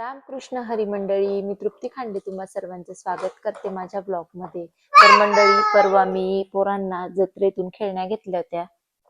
रामकृष्ण हरी मंडळी मी तृप्ती खांडे तुम्हा सर्वांचं स्वागत करते माझ्या ब्लॉगमध्ये तर मंडळी परवा मी पोरांना जत्रेतून खेळण्या घेतल्या होत्या.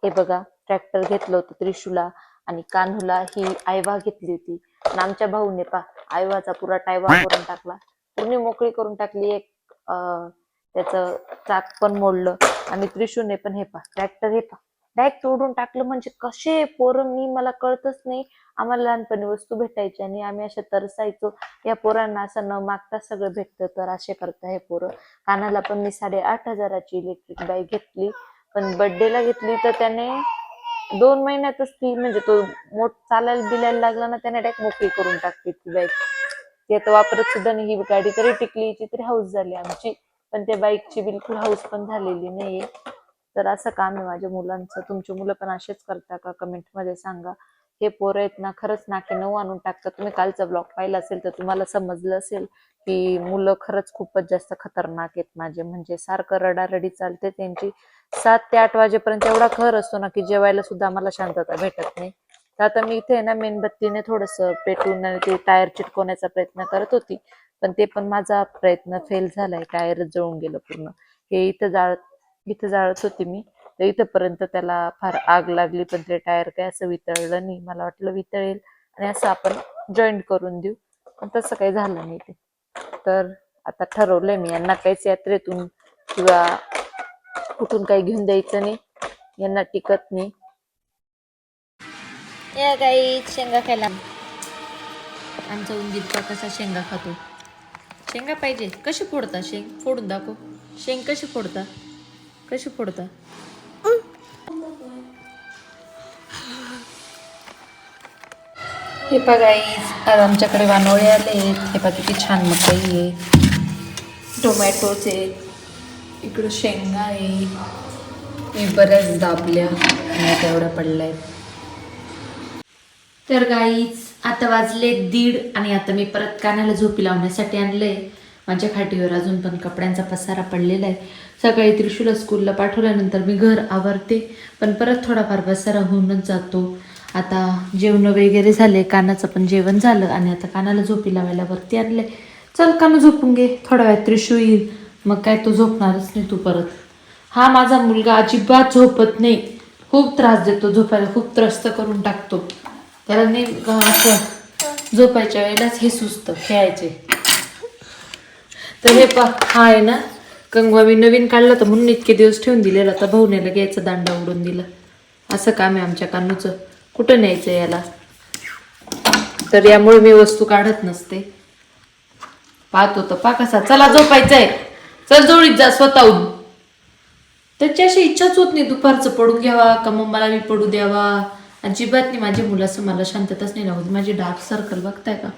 हे बघा ट्रॅक्टर घेतलं होतं त्रिशूला आणि कान्हूला ही आयवा घेतली होती. आणि आमच्या भाऊने पा आयवाचा पुरा टायवा करून टाकला. पूर्ण मोकळी करून टाकली एक त्याच त्याचं चाक पण मोडलं. आणि त्रिशूने पण हे पा ट्रॅक्टर हे पा डायरेक्ट तोडून टाकलं म्हणजे कसे पोरं? मी मला कळतच नाही. आम्हाला लहानपणी वस्तू भेटायची आणि आम्ही अशा तरसायचो. या पोरांना असं न मागता सगळं भेटतं. तर असे करता हे पोरं. कानाला पण मी साडे आठ हजाराची इलेक्ट्रिक बाईक घेतली. पण बर्थडेला घेतली तर त्याने दोन महिन्यातच ती म्हणजे तो मोठ चालायला बिलायला लागला ना त्याने डायरेक्ट मोकळी करून टाकली ती बाईक ती आता वापरत सुद्धा नाही. ही गाडी तरी टिकली तरी हाऊस झाली आमची. पण त्या बाईकची बिलकुल हाऊस पण झालेली नाहीये. तर असं काम आहे माझ्या मुलांचं. तुमची मुलं पण असेच करता का? कमेंटमध्ये सांगा. हे पोरं आहेत ना खरंच नाके नऊ आणून टाकतात. तुम्ही कालचा ब्लॉग पाहिला असेल तर तुम्हाला समजलं असेल की मुलं खरंच खूपच जास्त खतरनाक आहेत माझे. म्हणजे सारखं रडारडी चालते त्यांची. सात ते आठ वाजेपर्यंत एवढा खर असतो ना की जेवायला सुद्धा आम्हाला शांतता भेटत नाही. तर आता मी इथे आहे ना मेणबत्तीने थोडस पेटून आणि ते टायर चिटकवण्याचा प्रयत्न करत होती. पण ते पण माझा प्रयत्न फेल झालाय. टायर जळून गेलं पूर्ण. हे इथं जाळत इथं जाळत होती मी. तर इथंपर्यंत त्याला फार आग लागली पण ते टायर काय असं वितळलं नाही. मला वाटलं वितळेल आणि असं आपण जॉईंट करून देऊ. पण तसं काही झालं नाही ते. तर आता ठरवलंय मी यांना काहीच यात्रेतून किंवा कुठून काही घेऊन द्यायचं नाही. यांना टिकत नाही. या काही शेंगा खायला. आमचा उंदीरचा कसा शेंगा खातो. शेंगा पाहिजे. कशी फोडता? शेंग फोडून दाखव. शेंग कशी फोडता? कशी फोडता? हे बघा आज आमच्याकडे वानोळे आले हे बघा किती छान मकई आहे. टोमॅटोचे इकडं शेंगा आहे. हे बऱ्याच दाबल्या आणि तेवढ्या पडल्या आहेत तर गाईच आता वाजले दीड आणि आता मी परत कानाला झोपी लावण्यासाठी आणलंय. माझ्या खाटीवर अजून पण कपड्यांचा पसारा पडलेला आहे. सकाळी त्रिशूला स्कूलला पाठवल्यानंतर मी घर आवरते पण परत थोडाफार पसारा होऊनच जातो. आता जेवण वगैरे झाले कानाचं पण जेवण झालं आणि आता कानाला झोपी लावायला वरती आणलंय. चल कानं झोपून घे थोडा वेळ त्रिशू येईल. मग काय तो झोपणारच नाही तू परत. हा माझा मुलगा अजिबात झोपत नाही. खूप त्रास देतो झोपायला खूप त्रस्त करून टाकतो. त्याला नेमकं असं झोपायच्या वेळेलाच हे सुचतं खेळायचे. तर हे पा हा आहे ना. कंगवा मी नवीन काढला तर म्हणून इतके दिवस ठेवून दिलेला आता भाऊनेला घ्यायचा दांडा उडून दिला. असं काम आहे आमच्या कानूचं. कुठं न्यायचं याला? तर यामुळे मी वस्तू काढत नसते. पाहतो तर पा कसा. चला झोपायचंय. चल जोडीत जा स्वतःहून. त्याची अशी इच्छाच होत नाही. दुपारचं पडू घ्यावा का मग मला मी पडू द्यावा. अजिबात नाही. माझी मुलाचं मला शांतताच नाही लागत. माझी डार्क सर्कल बघताय का?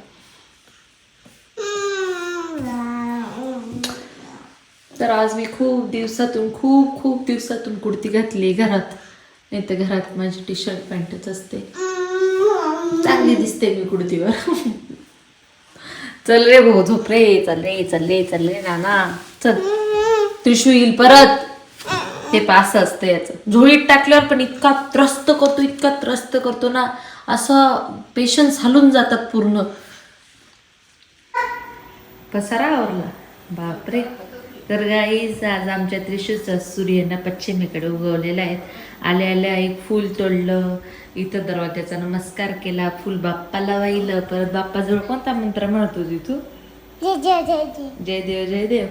तर आज मी खूप दिवसातून खूप खूप दिवसातून कुर्ती घातली घरात. नाही तर घरात माझी टी शर्ट पॅन्टच असते. चांगली दिसते मी कुर्तीवर. चल रे भाऊ झोप रे चल रे चल रे चल रे नाना. चल. त्रिशू येईल परत. हे पास असतं याचं. झोळीत टाकल्यावर पण इतका त्रस्त करतो इतका त्रस्त करतो ना. असं पेशन्स हलून जातात पूर्ण. पसारा आवरला. बापरे. तर गाईज आज आमच्या त्रिशूचा सूर्य ना पश्चिमेकडे उगवलेला आहे आल्या आल्या एक फूल तोडलं. इथं दरवाजाचा नमस्कार केला. फूल बाप्पाला वाहिलं. परत बाप्पाजवळ कोणता मंत्र म्हणत होती तू जय देव जय देव.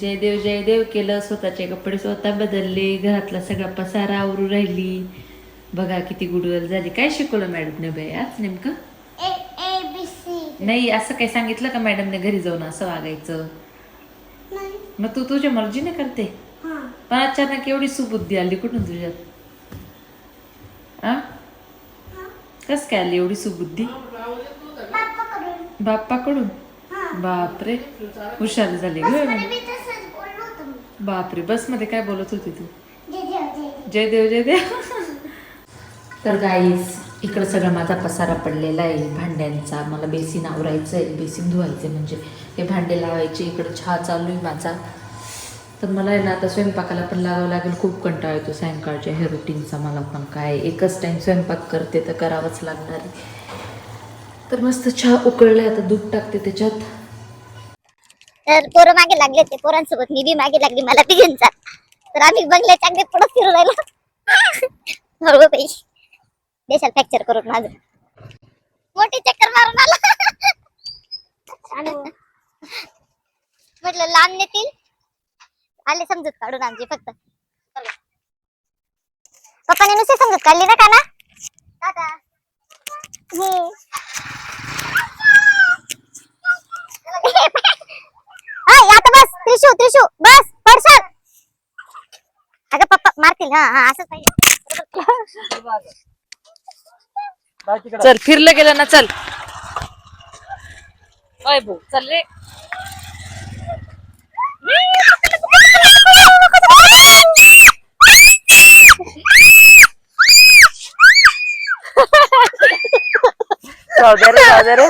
जय देव जय देव केलं. स्वतःचे कपडे स्वतः बदलले. घरातला सगळा पसारा आवरू राहिली. बघा किती गुडगल झाली. काय शिकवलं मॅडमने बाई आज नेमकं? नाही असं काही सांगितलं का मॅडमने घरी जाऊन असं वागायचं? मग तू तुझ्या मर्जीने करते. हां. पण अचानक एवढी सुबुद्धी आली कुठून तुझ्यात? कस काय आली एवढी सुबुद्धी? बाप्पाकडून. बापरे. हुशार झाली बापरे बसमध्ये काय बोलत होती तू? जय देव जय देव. तर गाईस इकडं सगळं माझा पसारा पडलेला आहे भांड्यांचा. मला बेसिन आवरायचं आहे. बेसिन धुवायचं म्हणजे. हे भांडे लावायचे. इकडं चहा चालू आहे माझा. तर मला आहे ना आता स्वयंपाकाला पण लागावं लागेल. खूप कंटाळा येतो सायंकाळच्या हे रुटीनचा मला पण काय. एकच टाईम स्वयंपाक करते तर करावंच लागणार आहे. तर मस्त चहा उकळलं आता दूध टाकते त्याच्यात. तर पोरं मागे लागले ते पोरांसोबत मी बी मागे लागली. मला बी घेऊन जा. तर आम्ही बंगल्याच्या अगदी पुढे फिरू राहिलो. हळू बाई. देशाल फ्रॅक्चर करून माझं मोठी चक्कर मारून आला. म्हटलं लांब नेतील. आले समजूत काढून आमची फक्त. पप्पाने नुसती समजूत काढली ना का ना दादा आता बस त्रिशू त्रिशू बस पडशाल अगं पप्पा मारतील हा हा असंच पाहिजे. चल फिरलं गेलं ना चल. ओय भाऊ चल रे. रे जाऊ दे रे.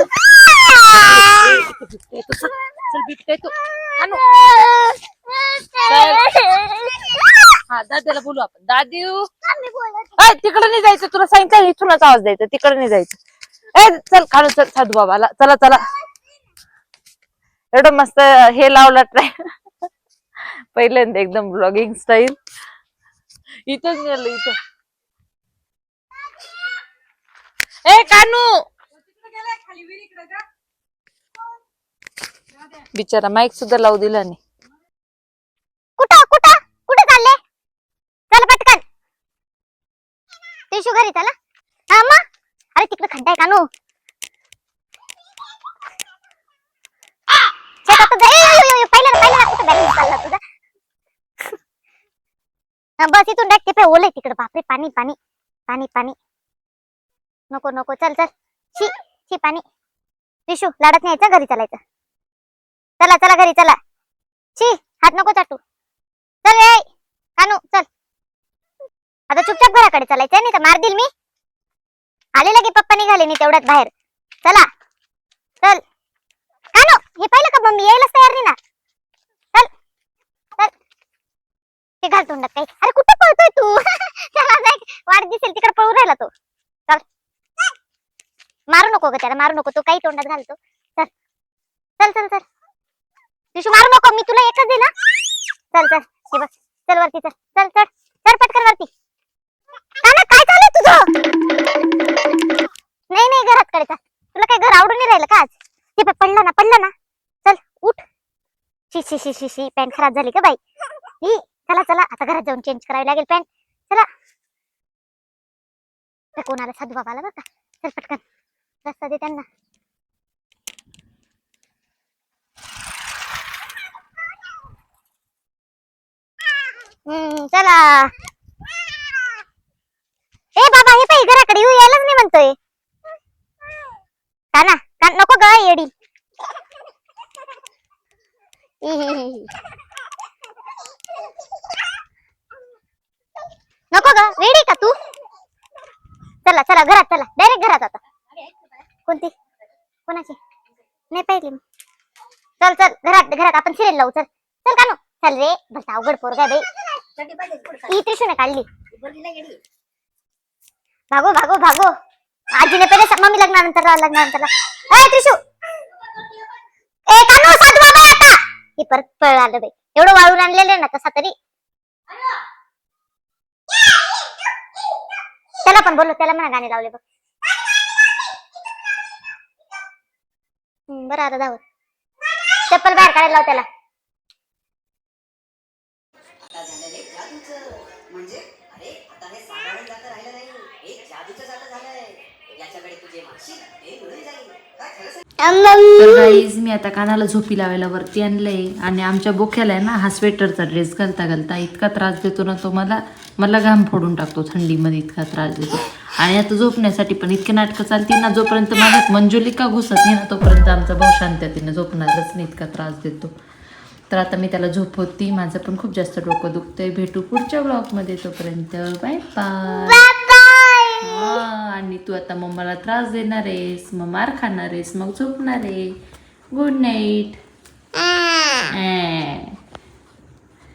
चल तू? आणू. हा दादाला बोलू आपण. दादू अय तिकडे नाही जायचं तुला सांगितलं इथूनच आवाज द्यायचा तिकडे नाही जायचं. ए चल खाणू चल साधू बाबाला चला चला. एवढं मस्त हे लावलं ट्राय. पहिल्यांदा एकदम ब्लॉगिंग स्टाईल इथंच नेलं इथं. ए कानू! बिचारा माईक सुद्धा लावू दिला नाही कुठं कुठं कुठं चालले चल पटकन त्रिशू घरी चला हा मग? अरे तिकडे खड्डा आहे कानू. बस इथून डाक ते ओलय तिकडे. बापरे पाणी पाणी. पाणी पाणी. नको नको. चल चल. शी शी पाणी. त्रिशू लाडत नाही यायचं घरी चालायचं. चला चला घरी चला. शी हात नको चाटू. चल ए कानू चल आता पप्पाकडे चालायचंय नाही तर मार देईल मी. आले लगे पप्पा निघाले मी तेवढ्यात बाहेर. चला. चल. कानू हे पाहिलं का मम्मी? यायलाच तयार नाही ना. चल. चल. ते घाल तोंडात काही. अरे कुठे पळतोय तू? त्याला वाट दिसेल तिकडे पळू राहिला तो. चल. मारू नको ग त्याला मारू नको. तो काही तोंडात घालतो. नाही राहिलं का आज? हे बघ पडलं ना पडलं ना. चल उठ. शी शी शी शी शी पॅन्ट खराब झाली का बाई. ही चला चला आता घरात जाऊन चेंज करावी लागेल पॅन्ट. चला. कोणाला साधू बाबाला बघा चल पटकन. रस्ता दे त्यांना. हम्म, चला. ए बाबा हे पाहि घराकडे येऊ यायलाच नाही म्हणतोय का ना का नको ग येडी इहिहिहि. नको ग रेडी का तू? चला चला घरात चला. डायरेक्ट घरात आता. कोणती? कोणाची? नाही पाहिली चल चल घरात घरात आपण सिरियल लावू चल. चल का चल रे बस अवघड पोरगा बे ही त्रिशून काढली. भागो भागो भागो. आजीने पहिले मम्मी लग्नानंतर लग्नानंतर ए त्रिशू! ए कानू साधू बाबा! हे परत पळ आलं बाई. एवढं वाळून आणलेलं ना कसा तरी. त्याला पण बोललो त्याला म्हणा गाणे लावले बघ. बरं आता धावत चप्पल बाहेर काढायला लाव त्याला. म्हणजे? तर गाईज मी आता कानाला झोपी लावायला वरती आणलंय. आणि आमच्या बोख्याला आहे ना हा स्वेटरचा ड्रेस घालता घालता इतका त्रास देतो ना तो मला. मला घाम फोडून टाकतो थंडीमध्ये इतका त्रास देतो. आणि आता झोपण्यासाठी पण इतके नाटकं चालतील ना जोपर्यंत माझ्यात मंजुलिका घुसत नाही ना तोपर्यंत आमचा भाऊ शांततेने झोपणारच नाही इतका त्रास देतो. तर आता मी त्याला झोपवती. माझं पण खूप जास्त डोकं दुखतंय. भेटू पुढच्या ब्लॉगमध्ये तोपर्यंत. बाय बाय आणि तू आता मग मला त्रास देणार आहेस मग मार खाणार आहेस मग झोपणार. आहे गुड नाईट